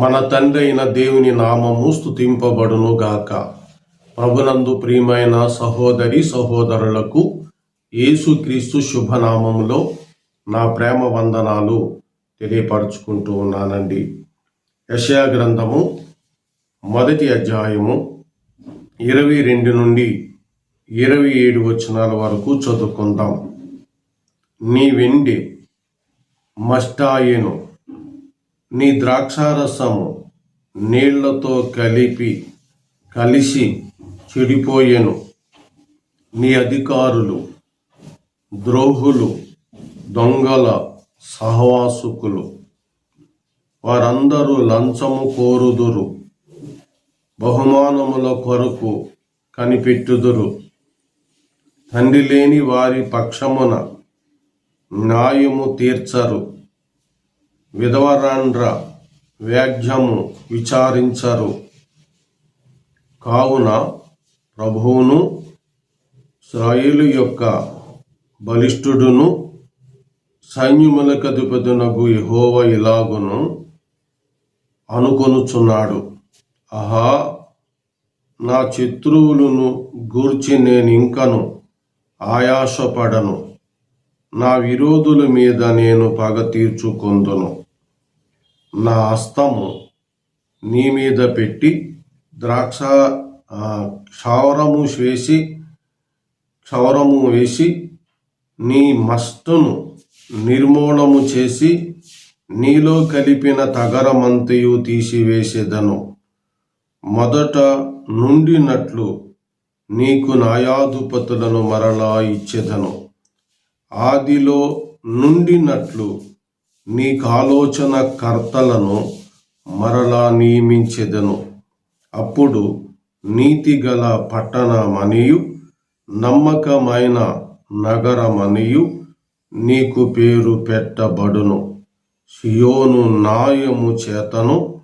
మన తండ్రి అయిన దేవుని నామము స్థుతింపబడును గాక. ప్రభునందు ప్రియమైన సహోదరి సహోదరులకు యేసుక్రీస్తు శుభనామములో నా ప్రేమ వందనాలు తెలియపరుచుకుంటూ ఉన్నానండి. యశయా గ్రంథము మొదటి అధ్యాయము ఇరవై రెండు నుండి ఇరవై ఏడు వచనాల వరకు చదువుకుందాం. నీ వెండి మస్టాయెను నీ ద్రాక్షారసము నీళ్ళతో కలిపి కలిసి చెడిపోయెను. నీ అధికారులు ద్రోహులు దొంగల సహవాసుకులు వారందరూ లంచము కోరుదురు. బహుమానముల కొరకు కనిపెట్టుదురు. తండ్రి లేని వారి పక్షమున న్యాయము తీర్చరు. విధవరాండ్ర వ్యాజ్యము విచారించరు. కావున ప్రభువును ఇస్రాయేలు యొక్క బలిష్ఠుడును సైన్యములకధిపతునకు యెహోవ ఇలాగును అనుకొనుచున్నాడు. ఆహా నా శత్రువులను గూర్చి నేను ఇంకను ఆయాసపడను. నా విరోధుల మీద నేను పగ తీర్చుకొందును. నా హస్తము నీ మీద పెట్టి ద్రాక్ష క్షవరము క్షౌరము వేసి క్షౌరము వేసి నీ మస్తును నిర్మూలము చేసి నీలో కలిపిన తగరమంతయు తీసివేసేదను. మొదట నుండినట్లు నీకు న్యాయాధిపతులను మరలా ఇచ్చేదను. ఆదిలో నుండినట్లు నీకు ఆలోచన కర్తలను మరలా నియమించెదను. అప్పుడు నీతిగల పట్టణమనియు నమ్మకమైన నగరమనియు నీకు పేరు పెట్టబడును. సియోను న్యాయము చేతను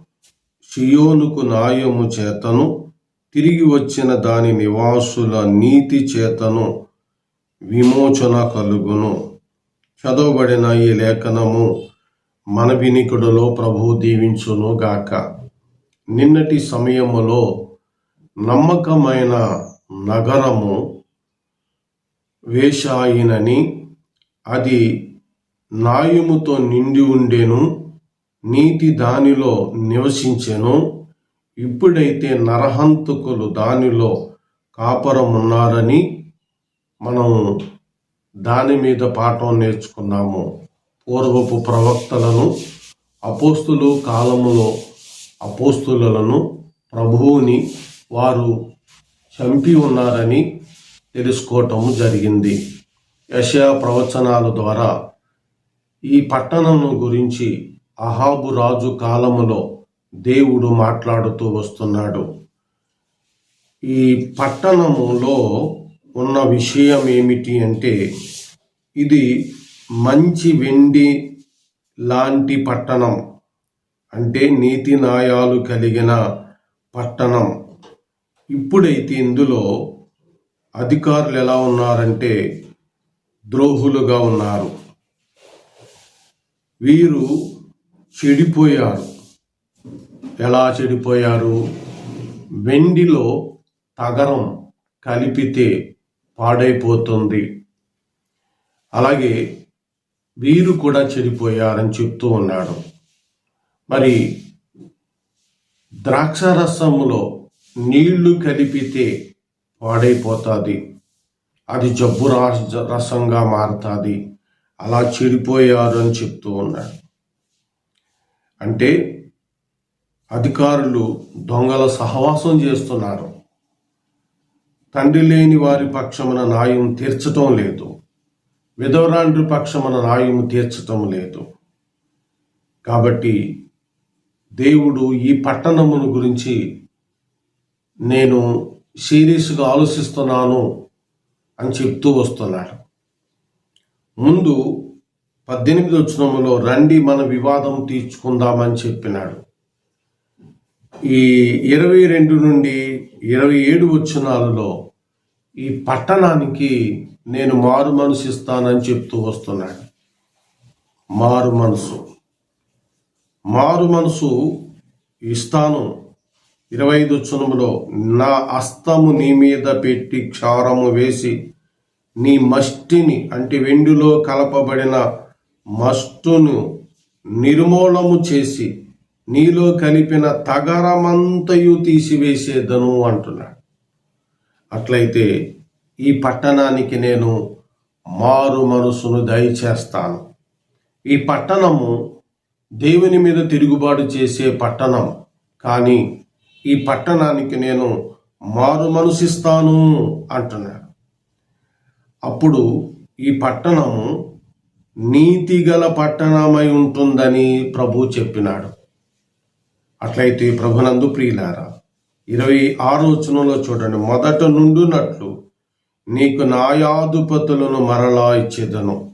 సియోనుకు న్యాయము చేతను తిరిగి వచ్చిన దాని నివాసుల నీతి చేతను విమోచన కలుగును. చదవబడిన ఈ లేఖనము మన వినికుడులో ప్రభు దీవించును గాక. నిన్నటి సమయములో నమ్మకమైన నగరము వేషాయినని అది నాయుముతో నిండి ఉండెను నీతి దానిలో నివసించెను. ఇప్పుడైతే నరహంతకులు దానిలో కాపురమున్నారని మనం దాని మీద పాఠం నేర్చుకున్నాము. పూర్వపు ప్రవక్తలను అపోస్తులు కాలములో అపోస్తులను ప్రభువుని వారు చంపి ఉన్నారని తెలుసుకోవటం జరిగింది. యశా ప్రవచనాల ద్వారా ఈ పట్టణము గురించి అహాబు రాజు కాలములో దేవుడు మాట్లాడుతూ వస్తున్నాడు. ఈ పట్టణములో ఉన్న విషయం ఏమిటి అంటే ఇది మంచి వెండి లాంటి పట్టణం అంటే నీతి న్యాయాలు కలిగిన పట్టణం. ఇప్పుడైతే ఇందులో అధికారులు ఎలా ఉన్నారంటే ద్రోహులుగా ఉన్నారు. వీరు చెడిపోయారు. ఎలా చెడిపోయారు? వెండిలో తగరం కలిపితే పాడైపోతుంది. అలాగే వీరు కూడా చెడిపోయారని చెప్తూ ఉన్నాడు. మరి ద్రాక్షరసములో నీళ్ళు కలిపితే పాడైపోతుంది. అది జబ్బు రా- రసంగా మారుతుంది. అలా చెడిపోయారు అని చెప్తూ ఉన్నాడు. అంటే అధికారులు దొంగల సహవాసం చేస్తున్నారు. తండ్రి లేని వారి పక్షమున న్యాయం తీర్చటం లేదు. విధవరాండ్రి పక్షమున న్యాయం తీర్చటం లేదు. కాబట్టి దేవుడు ఈ పట్టణమును గురించి నేను సీరియస్గా ఆలోచిస్తున్నాను అని చెప్తూ వస్తున్నాడు. ముందు పద్దెనిమిది వచ్చినములో రండి మన వివాదం తీర్చుకుందామని చెప్పినాడు. ఈ ఇరవై రెండు నుండి ఇరవై ఏడు వచ్చినాలలో ఈ పట్టణానికి నేను మారు మనసు ఇస్తానని చెప్తూ వస్తున్నాడు. మారు మనసు. మారు మనసు ఇస్తాను ఇరవై ఐదు చునములో నా అస్తము నీ మీద పెట్టి క్షారము వేసి నీ మష్టిని అంటే వెండిలో కలపబడిన మస్టును నిర్మూలము చేసి నీలో కలిపిన తగరమంతయు తీసివేసేదను అంటున్నాడు. అట్లయితే ఈ పట్టణానికి నేను మారు మనసును దయచేస్తాను. ఈ పట్టణము దేవుని మీద తిరుగుబాటు చేసే పట్టణం కానీ ఈ పట్టణానికి నేను మారు మనసిస్తాను అంటున్నాడు. అప్పుడు ఈ పట్టణము నీతిగల పట్టణమై ఉంటుందని ప్రభు చెప్పినాడు. అట్లయితే ప్రభునందు ప్రియులారా ఇరవై ఆరో వచనంలో చూడండి. మొదట నుండునట్లు నీకు నాయాధిపతులను మరలా ఇచ్చేదను.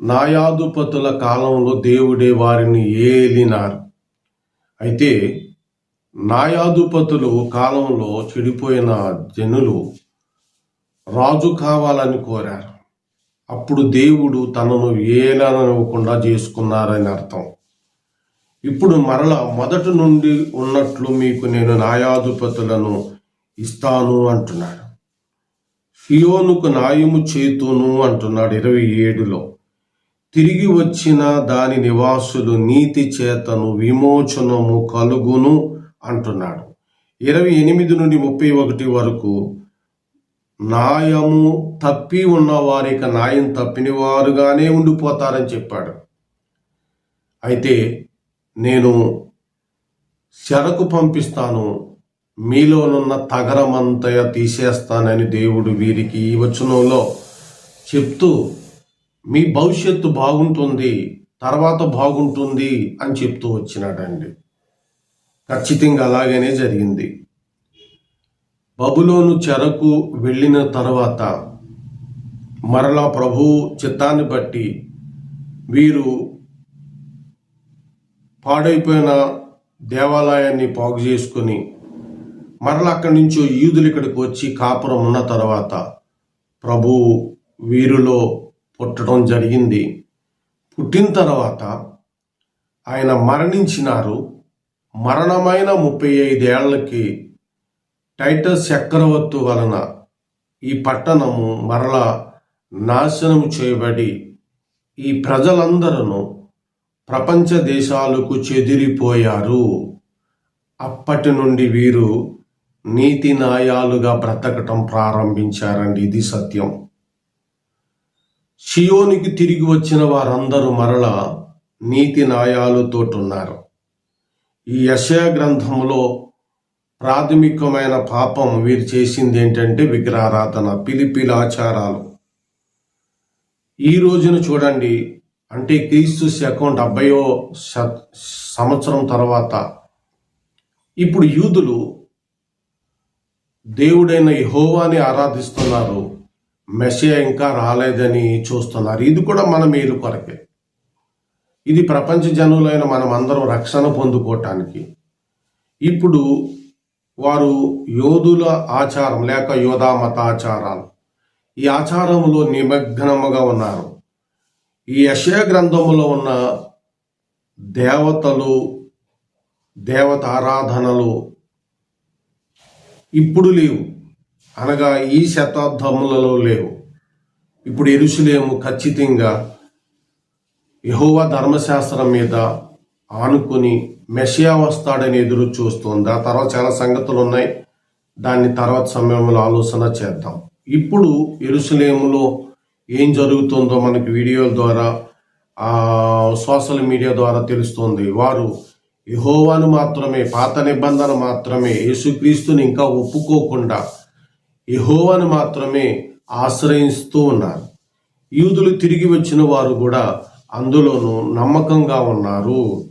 నాయాధిపతుల కాలంలో దేవుడే వారిని ఏలినారు. అయితే నాయాధిపతులు కాలంలో చెడిపోయిన జనులు రాజు కావాలని కోరారు. అప్పుడు దేవుడు తనను ఏలనివ్వకుండా చేసుకున్నారని అర్థం. ఇప్పుడు మరల మొదటి నుండి ఉన్నట్లు మీకు నేను న్యాయాధిపతులను ఇస్తాను అంటున్నాడు. ఫియోనుకు న్యాయము చేతును అంటున్నాడు ఇరవై ఏడులో. తిరిగి వచ్చిన దాని నివాసులు నీతి చేతను విమోచనము కలుగును అంటున్నాడు. ఇరవై ఎనిమిది నుండి ముప్పై ఒకటి వరకు న్యాయము తప్పి ఉన్న వారికి న్యాయం తప్పిన వారుగానే ఉండిపోతారని చెప్పాడు. అయితే నేను చెరకు పంపిస్తాను. మీలోనున్న తగరమంతయ తీసేస్తానని దేవుడు వీరికి ఈ వచనంలో చెప్తూ మీ భవిష్యత్తు బాగుంటుంది తర్వాత బాగుంటుంది అని చెప్తూ వచ్చినాడండి. ఖచ్చితంగా అలాగనే జరిగింది. బబులోను చెరకు వెళ్ళిన తర్వాత మరలా ప్రభు చిత్తాన్ని బట్టి వీరు పాడైపోయిన దేవాలయాన్ని పాగు చేసుకొని మరల అక్కడి నుంచి ఈదులు ఇక్కడికి వచ్చి కాపురం ఉన్న తర్వాత ప్రభు వీరిలో పుట్టడం జరిగింది. పుట్టిన తర్వాత ఆయన మరణించినారు. మరణమైన ముప్పై ఐదేళ్ళకి టైటస్ చక్రవర్తి వలన ఈ పట్టణము మరలా నాశనం చేయబడి ఈ ప్రజలందరూ ప్రపంచ దేశాలకు చెదిరిపోయారు. అప్పటి నుండి వీరు నీతి న్యాయాలుగా బ్రతకటం ప్రారంభించారండి. ఇది సత్యం. షియోనికి తిరిగి వచ్చిన వారందరూ మరల నీతి న్యాయాలతో ఉన్నారు ఈ యశయ గ్రంథంలో ప్రాథమికమైన పాపం వీరు చేసింది ఏంటంటే విగ్రహారాధన పిలిపిలి ఆచారాలు ఈ రోజున చూడండి అంటే క్రీస్తు శకం డెబ్బయో సంవత్సరం తర్వాత ఇప్పుడు యూదులు దేవుడైన యహోవాని ఆరాధిస్తున్నారు. మెస్సియా ఇంకా రాలేదని చూస్తున్నారు. ఇది కూడా మన మేలు కొరకే. ఇది ప్రపంచ జనులైన మనం అందరం రక్షణ పొందుకోవటానికి ఇప్పుడు వారు యోధుల ఆచారం లేక యోధా మత ఆచారాలు ఈ ఆచారంలో నిమగ్నముగా ఉన్నారు. ఈ యశయ గ్రంథములో ఉన్న దేవతలు దేవత ఆరాధనలు ఇప్పుడు లేవు. అనగా ఈ శతాబ్దములలో లేవు. ఇప్పుడు ఎరుసలేము ఖచ్చితంగా యహోవా ధర్మశాస్త్రం మీద ఆనుకుని మెషియా వస్తాడని ఎదురు చూస్తుంది. ఆ తర్వాత చాలా సంగతులు ఉన్నాయి. దాన్ని తర్వాత సమయంలో ఆలోచన చేద్దాం. ఇప్పుడు ఎరుసలేములో ఏం జరుగుతుందో మనకి వీడియోల ద్వారా సోషల్ మీడియా ద్వారా తెలుస్తుంది. వారు యహోవాను మాత్రమే పాత నిబంధన మాత్రమే యేసుక్రీస్తుని ఇంకా ఒప్పుకోకుండా యహోవాను మాత్రమే ఆశ్రయిస్తూ ఉన్నారు. యూదులు తిరిగి వచ్చిన వారు కూడా అందులోనూ నమ్మకంగా ఉన్నారు.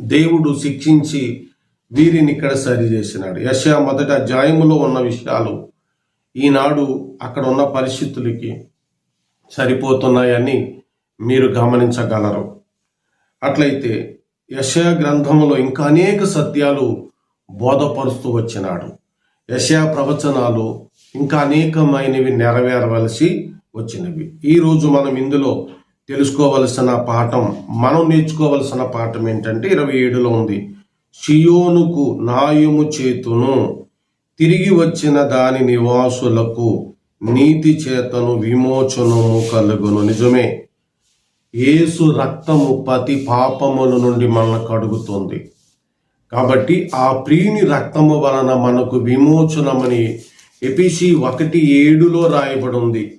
దేవుడు శిక్షించి వీరిని ఇక్కడ సరి చేసినాడు. యశ మొదట అధ్యాయములో ఉన్న విషయాలు ఈనాడు అక్కడ ఉన్న పరిస్థితులకి సరిపోతున్నాయని మీరు గమనించగలరు. అట్లయితే యశయా గ్రంథంలో ఇంకా అనేక సత్యాలు బోధపరుస్తూ వచ్చినాడు. యశా ప్రవచనాలు ఇంకా అనేకమైనవి నెరవేరవలసి వచ్చినవి. ఈరోజు మనం ఇందులో తెలుసుకోవలసిన పాఠం మనం నేర్చుకోవలసిన పాఠం ఏంటంటే ఇరవై ఏడులో ఉంది. షియోనుకు నాయము చేతును తిరిగి వచ్చిన దాని నివాసులకు నీతి చేతను విమోచనము కలుగును. నిజమే. యేసు రక్తము ప్రతి పాపముల నుండి మనల్ని కడుగుతుంది. కాబట్టి ఆ ప్రీని రక్తము వలన మనకు విమోచనమని ఎపిసి ఒకటి ఏడులో రాయబడి ఉంది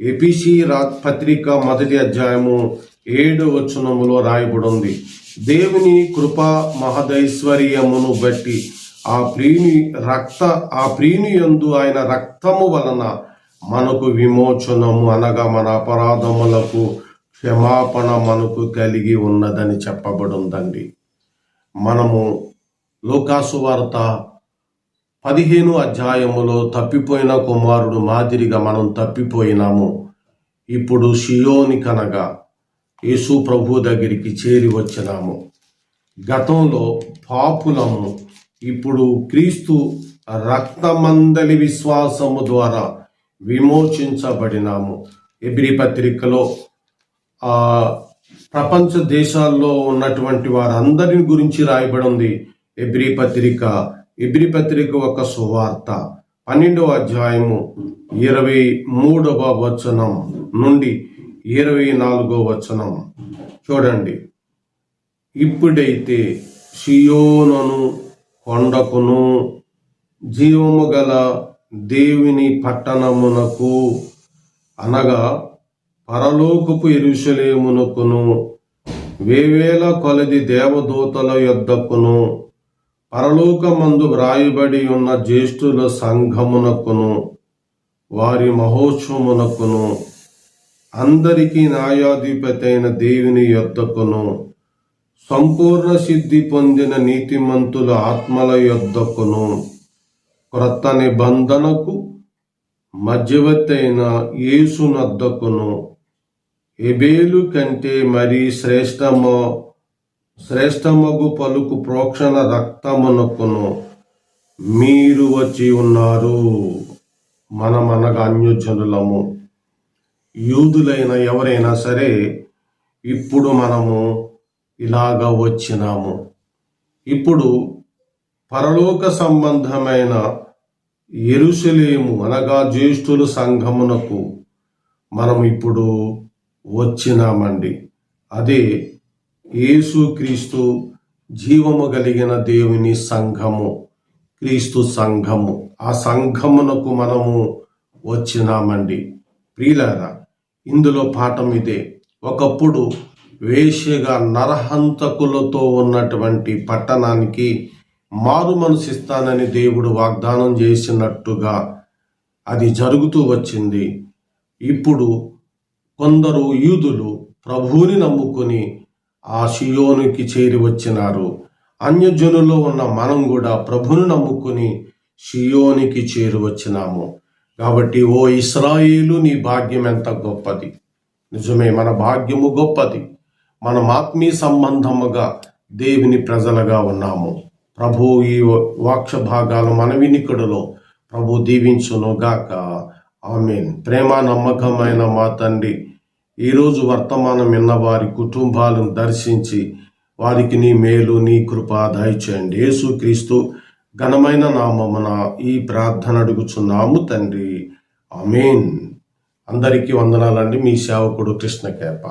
ఎపిసి పత్రిక మొదటి అధ్యాయము ఏడు వచనములో రాయబడి ఉంది దేవుని కృప మహదైశ్వర్యమును బట్టి ఆ ప్రీని రక్త ఆ ప్రీని యందు ఆయన రక్తము వలన మనకు విమోచనము అనగా మన అపరాధములకు క్షమాపణ మనకు కలిగి ఉన్నదని చెప్పబడుందండి. మనము లోకాసు వార్త పదిహేను అధ్యాయములో తప్పిపోయిన కుమారుడు మాదిరిగా మనం తప్పిపోయినాము. ఇప్పుడు షియోని కనగా యేసు ప్రభు దగ్గరికి చేరి వచ్చినాము. గతంలో పాపులము ఇప్పుడు క్రీస్తు రక్తమందలి విశ్వాసము ద్వారా విమోచించబడినాము. ఎబ్రి పత్రికలో ఆ ప్రపంచ దేశాల్లో ఉన్నటువంటి వారందరిని గురించి రాయబడి ఉంది ఎబ్రి పత్రిక. ఎబ్రి పత్రిక ఒక సువార్త. పన్నెండవ అధ్యాయము ఇరవై మూడవ వచనం నుండి ఇరవై నాలుగో వచనం. చూడండి. ఇప్పుడైతే సియోనను కొండకును జీవము గల దేవుని పట్టణమునకు అనగా పరలోకపు ఎరుషలేమునకును వేవేల కొలది దేవదూతల యొద్దకును పరలోకమందు వ్రాయబడి ఉన్న జ్యేష్ఠుల సంఘమునకును వారి మహోత్సవమునకును అందరికీ న్యాయాధిపతి అయిన దేవుని యొద్దకును సంపూర్ణ సిద్ధి పొందిన నీతిమంతుల ఆత్మల యొద్దకును. క్రొత్త నిబంధనకు మధ్యవర్తి అయిన యేసునద్దకును. ఎబేలు కంటే మరి శ్రేష్టమో శ్రేష్టమగు పలుకు ప్రోక్షణ రక్తమునకును మీరు వచ్చి ఉన్నారు. మనమనగా అన్యోజనులము. యూదులైన ఎవరైనా సరే ఇప్పుడు మనము ఇలాగ వచ్చినాము. ఇప్పుడు పరలోక సంబంధమైన ఎరుసలేము అనగా జ్యేష్ఠుల సంఘమునకు మనం ఇప్పుడు వచ్చినామండి. అదే యేసుక్రీస్తు జీవము కలిగిన దేవుని సంఘము క్రీస్తు సంఘము. ఆ సంఘమునకు మనము వచ్చినామండి. ప్రియులారా ఇందులో పాఠం ఇదే. ఒకప్పుడు వేషగా నరహంతకులతో ఉన్నటువంటి పట్టణానికి మారు మనసిస్తానని దేవుడు వాగ్దానం చేసినట్టుగా అది జరుగుతూ వచ్చింది. ఇప్పుడు కొందరు యూదులు ప్రభువుని నమ్ముకొని ఆ షియోనికి చేరి వచ్చినారు. అన్యజనులో ఉన్న మనం కూడా ప్రభుని నమ్ముకొని షియోనికి చేరి వచ్చినాము. కాబట్టి ఓ ఇస్రాయిలు నీ భాగ్యం ఎంత గొప్పది. నిజమే మన భాగ్యము గొప్పది. మనం ఆత్మీయ సంబంధముగా దేవుని ప్రజలుగా ఉన్నాము. ప్రభు ఈ వాక్ష భాగాలు మన వినికుడులో ప్రభు దీవించును గాక. ఆమెన్. ప్రేమ నమ్మకమైన మా తండ్రి ఈరోజు వర్తమానం విన్న వారి కుటుంబాలను దర్శించి వారికి నీ మేలు నీ కృప దయచేయండి. యేసుక్రీస్తు ఘనమైన నామమున ఈ ప్రార్థన అడుగుచున్నాము తండ్రి. ఆమెన్. అందరికీ వందనాలండి. మీ సేవకుడు కృష్ణ కేప